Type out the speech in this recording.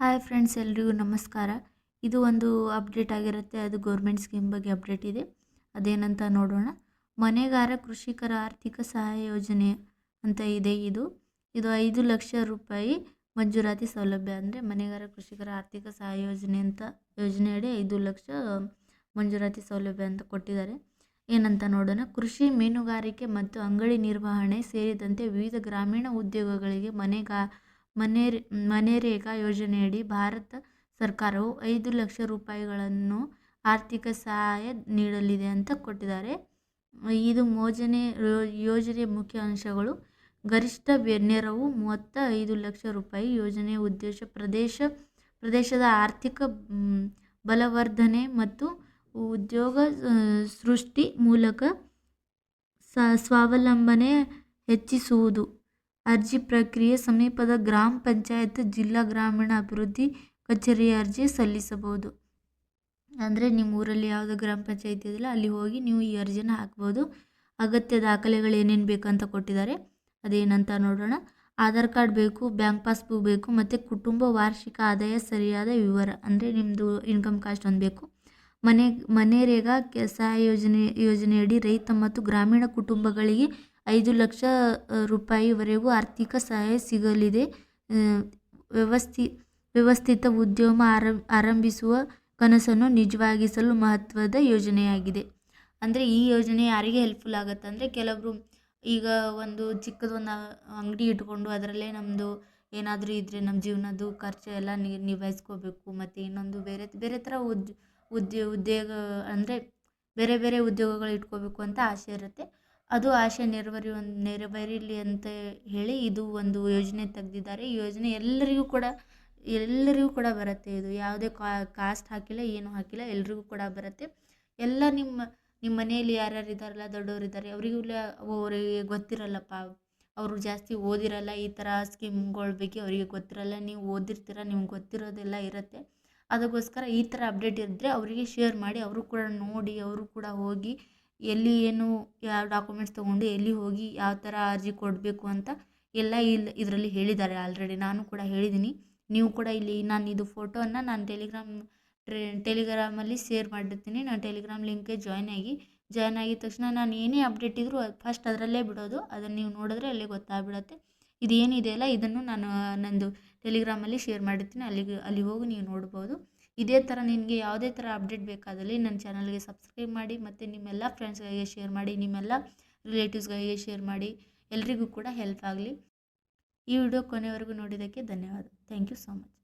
Hi friends, ಎಲ್ರಿಗೂ ನಮಸ್ಕಾರ. ಇದು ಒಂದು ಅಪ್ಡೇಟ್ ಆಗಿರುತ್ತೆ. ಅದು ಗೌರ್ಮೆಂಟ್ ಸ್ಕೀಮ್ ಬಗ್ಗೆ ಅಪ್ಡೇಟ್ ಇದೆ. ಅದೇನಂತ ನೋಡೋಣ. ಮನೆಗಾರ ಕೃಷಿಕರ ಆರ್ಥಿಕ ಸಹಾಯ ಯೋಜನೆ ಅಂತ ಇದೆ ಇದು. ಇದು ಐದು ಲಕ್ಷ ರೂಪಾಯಿ ಮಂಜೂರಾತಿ ಸೌಲಭ್ಯ ಅಂದರೆ ಮನೆಗಾರ ಕೃಷಿಕರ ಆರ್ಥಿಕ ಸಹಾಯ ಯೋಜನೆ ಅಂತ ಯೋಜನೆಯಡಿ ಐದು ಲಕ್ಷ ಮಂಜೂರಾತಿ ಸೌಲಭ್ಯ ಅಂತ ಕೊಟ್ಟಿದ್ದಾರೆ. ಏನಂತ ನೋಡೋಣ. ಕೃಷಿ ಮೀನುಗಾರಿಕೆ ಮತ್ತು ಅಂಗಡಿ ನಿರ್ವಹಣೆ ಸೇರಿದಂತೆ ವಿವಿಧ ಗ್ರಾಮೀಣ ಉದ್ಯೋಗಗಳಿಗೆ ಮನೆಗಾ ಮನೆ ಮನೇರೇಗಾ ಯೋಜನೆಯಡಿ ಭಾರತ ಸರ್ಕಾರವು ಐದು ಲಕ್ಷ ರೂಪಾಯಿಗಳನ್ನು ಆರ್ಥಿಕ ಸಹಾಯ ನೀಡಲಿದೆ ಅಂತ ಕೊಟ್ಟಿದ್ದಾರೆ. ಇದು ಮೋಜನೆ ಯೋಜನೆಯ ಮುಖ್ಯ ಅಂಶಗಳು. ಗರಿಷ್ಠ ನೆರವು ಮೂವತ್ತ ಐದು ಲಕ್ಷ ರೂಪಾಯಿ. ಯೋಜನೆಯ ಉದ್ದೇಶ ಪ್ರದೇಶ, ಪ್ರದೇಶದ ಆರ್ಥಿಕ ಬಲವರ್ಧನೆ ಮತ್ತು ಉದ್ಯೋಗ ಸೃಷ್ಟಿ ಮೂಲಕ ಸ್ವಾವಲಂಬನೆ ಹೆಚ್ಚಿಸುವುದು. ಅರ್ಜಿ ಪ್ರಕ್ರಿಯೆ ಸಮೀಪದ ಗ್ರಾಮ ಪಂಚಾಯತ್, ಜಿಲ್ಲಾ ಗ್ರಾಮೀಣ ಅಭಿವೃದ್ಧಿ ಕಚೇರಿ ಅರ್ಜಿ ಸಲ್ಲಿಸಬಹುದು. ಅಂದರೆ ನಿಮ್ಮ ಊರಲ್ಲಿ ಯಾವುದೋ ಗ್ರಾಮ ಪಂಚಾಯತ್ ಇದೆಯಲ್ಲ, ಅಲ್ಲಿ ಹೋಗಿ ನೀವು ಈ ಅರ್ಜಿನ ಹಾಕ್ಬೋದು. ಅಗತ್ಯ ದಾಖಲೆಗಳು ಏನೇನು ಬೇಕಂತ ಕೊಟ್ಟಿದ್ದಾರೆ. ಅದೇನಂತ ನೋಡೋಣ. ಆಧಾರ್ ಕಾರ್ಡ್ ಬೇಕು, ಬ್ಯಾಂಕ್ ಪಾಸ್ಬುಕ್ ಬೇಕು, ಮತ್ತು ಕುಟುಂಬ ವಾರ್ಷಿಕ ಆದಾಯ ಸರಿಯಾದ ವಿವರ, ಅಂದರೆ ನಿಮ್ಮದು ಇನ್ಕಮ್ ಕಾಸ್ಟ್ ಒಂದು ಬೇಕು. ಮನೆ ಮನೇರೇಗಾ ಕೆ ಸಹಾಯ ಯೋಜನೆ, ಯೋಜನೆಯಡಿ ರೈತ ಮತ್ತು ಗ್ರಾಮೀಣ ಕುಟುಂಬಗಳಿಗೆ ಐದು ಲಕ್ಷ ರೂಪಾಯಿವರೆಗೂ ಆರ್ಥಿಕ ಸಹಾಯ ಸಿಗಲಿದೆ. ವ್ಯವಸ್ಥಿ, ವ್ಯವಸ್ಥಿತ ಉದ್ಯಮ ಆರಂಭ ಆರಂಭಿಸುವ ಕನಸನ್ನು ನಿಜವಾಗಿಸಲು ಮಹತ್ವದ ಯೋಜನೆಯಾಗಿದೆ. ಅಂದರೆ ಈ ಯೋಜನೆ ಯಾರಿಗೆ ಹೆಲ್ಪ್ಫುಲ್ ಆಗುತ್ತೆ ಅಂದರೆ ಕೆಲವರು ಈಗ ಒಂದು ಚಿಕ್ಕದೊಂದು ಅಂಗಡಿ ಇಟ್ಕೊಂಡು ಅದರಲ್ಲೇ ನಮ್ಮದು ಏನಾದರೂ ಇದ್ದರೆ ನಮ್ಮ ಜೀವನದ್ದು ಖರ್ಚು ಎಲ್ಲ ನಿಭಾಯಿಸ್ಕೋಬೇಕು. ಮತ್ತು ಇನ್ನೊಂದು ಬೇರೆ ಬೇರೆ ಥರ ಉದ್, ಉದ್ಯೋ, ಉದ್ಯೋಗ ಅಂದರೆ ಬೇರೆ ಬೇರೆ ಉದ್ಯೋಗಗಳು ಇಟ್ಕೋಬೇಕು ಅಂತ ಆಸೆ ಇರುತ್ತೆ. ಅದು ಆಶೆ ನೆರವೇರಿ ನೆರವೇರಲಿ ಅಂತ ಹೇಳಿ ಇದು ಒಂದು ಯೋಜನೆ ತೆಗ್ದಿದ್ದಾರೆ. ಯೋಜನೆ ಎಲ್ಲರಿಗೂ ಕೂಡ ಎಲ್ಲರಿಗೂ ಕೂಡ ಬರುತ್ತೆ ಇದು. ಯಾವುದೇ ಕಾಸ್ಟ್ ಹಾಕಿಲ್ಲ, ಏನು ಹಾಕಿಲ್ಲ, ಎಲ್ರಿಗೂ ಕೂಡ ಬರುತ್ತೆ. ಎಲ್ಲ ನಿಮ್ಮ ನಿಮ್ಮ ಮನೆಯಲ್ಲಿ ಯಾರ್ಯಾರು ಇದ್ದಾರಲ್ಲ, ದೊಡ್ಡವರು ಇದ್ದಾರೆ, ಅವರಿಗೂ ಅವರಿಗೆ ಗೊತ್ತಿರಲ್ಲಪ್ಪ. ಅವರು ಜಾಸ್ತಿ ಓದಿರಲ್ಲ, ಈ ಥರ ಸ್ಕೀಮ್ಗಳ ಬಗ್ಗೆ ಅವರಿಗೆ ಗೊತ್ತಿರಲ್ಲ. ನೀವು ಓದಿರ್ತೀರ, ನಿಮ್ಗೆ ಗೊತ್ತಿರೋದೆಲ್ಲ ಇರುತ್ತೆ. ಅದಕ್ಕೋಸ್ಕರ ಈ ಥರ ಅಪ್ಡೇಟ್ ಇದ್ದರೆ ಅವರಿಗೆ ಶೇರ್ ಮಾಡಿ, ಅವರು ಕೂಡ ನೋಡಿ, ಅವರು ಕೂಡ ಹೋಗಿ ಎಲ್ಲಿ ಏನು ಯಾವ ಡಾಕ್ಯುಮೆಂಟ್ಸ್ ತೊಗೊಂಡು ಎಲ್ಲಿ ಹೋಗಿ ಯಾವ ಥರ ಅರ್ಜಿ ಕೊಡಬೇಕು ಅಂತ ಎಲ್ಲ ಇಲ್ಲಿ ಇದರಲ್ಲಿ ಹೇಳಿದ್ದಾರೆ ಆಲ್ರೆಡಿ ನಾನು ಕೂಡ ಹೇಳಿದ್ದೀನಿ ನೀವು ಕೂಡ ಇಲ್ಲಿ ನಾನು ಇದು ಫೋಟೋನ ನಾನು ಟೆಲಿಗ್ರಾಮ್ ಟೆಲಿಗ್ರಾಮಲ್ಲಿ ಶೇರ್ ಮಾಡಿರ್ತೀನಿ. ನಾನು ಟೆಲಿಗ್ರಾಮ್ ಲಿಂಕ್ಗೆ ಜಾಯ್ನ್ ಆಗಿ ಜಾಯ್ನ್ ಆಗಿದ ತಕ್ಷಣ ನಾನು ಏನೇ ಅಪ್ಡೇಟ್ ಇದ್ದರೂ ಫಸ್ಟ್ ಅದರಲ್ಲೇ ಬಿಡೋದು. ಅದನ್ನು ನೀವು ನೋಡಿದ್ರೆ ಅಲ್ಲೇ ಗೊತ್ತಾಗ್ಬಿಡತ್ತೆ. ಇದು ಏನಿದೆಯಲ್ಲ ಇದನ್ನು ನಾನು ನಂದು ಟೆಲಿಗ್ರಾಮಲ್ಲಿ ಶೇರ್ ಮಾಡಿರ್ತೀನಿ. ಅಲ್ಲಿಗೆ ಅಲ್ಲಿ ಹೋಗಿ ನೀವು ನೋಡ್ಬೋದು. ಇದೇ ಥರ ನಿನಗೆ ಯಾವುದೇ ಥರ ಅಪ್ಡೇಟ್ ಬೇಕಾದಲ್ಲಿ ನನ್ನ ಚಾನಲ್ಗೆ ಸಬ್ಸ್ಕ್ರೈಬ್ ಮಾಡಿ ಮತ್ತು ನಿಮ್ಮೆಲ್ಲ ಫ್ರೆಂಡ್ಸ್ಗಳಿಗೆ ಶೇರ್ ಮಾಡಿ, ನಿಮ್ಮೆಲ್ಲ ರಿಲೇಟಿವ್ಸ್ಗಳಿಗೆ ಶೇರ್ ಮಾಡಿ, ಎಲ್ರಿಗೂ ಕೂಡ ಹೆಲ್ಪ್ ಆಗಲಿ. ಈ ವಿಡಿಯೋ ಕೊನೆವರೆಗೂ ನೋಡಿದ್ದಕ್ಕೆ ಧನ್ಯವಾದ. Thank you so much.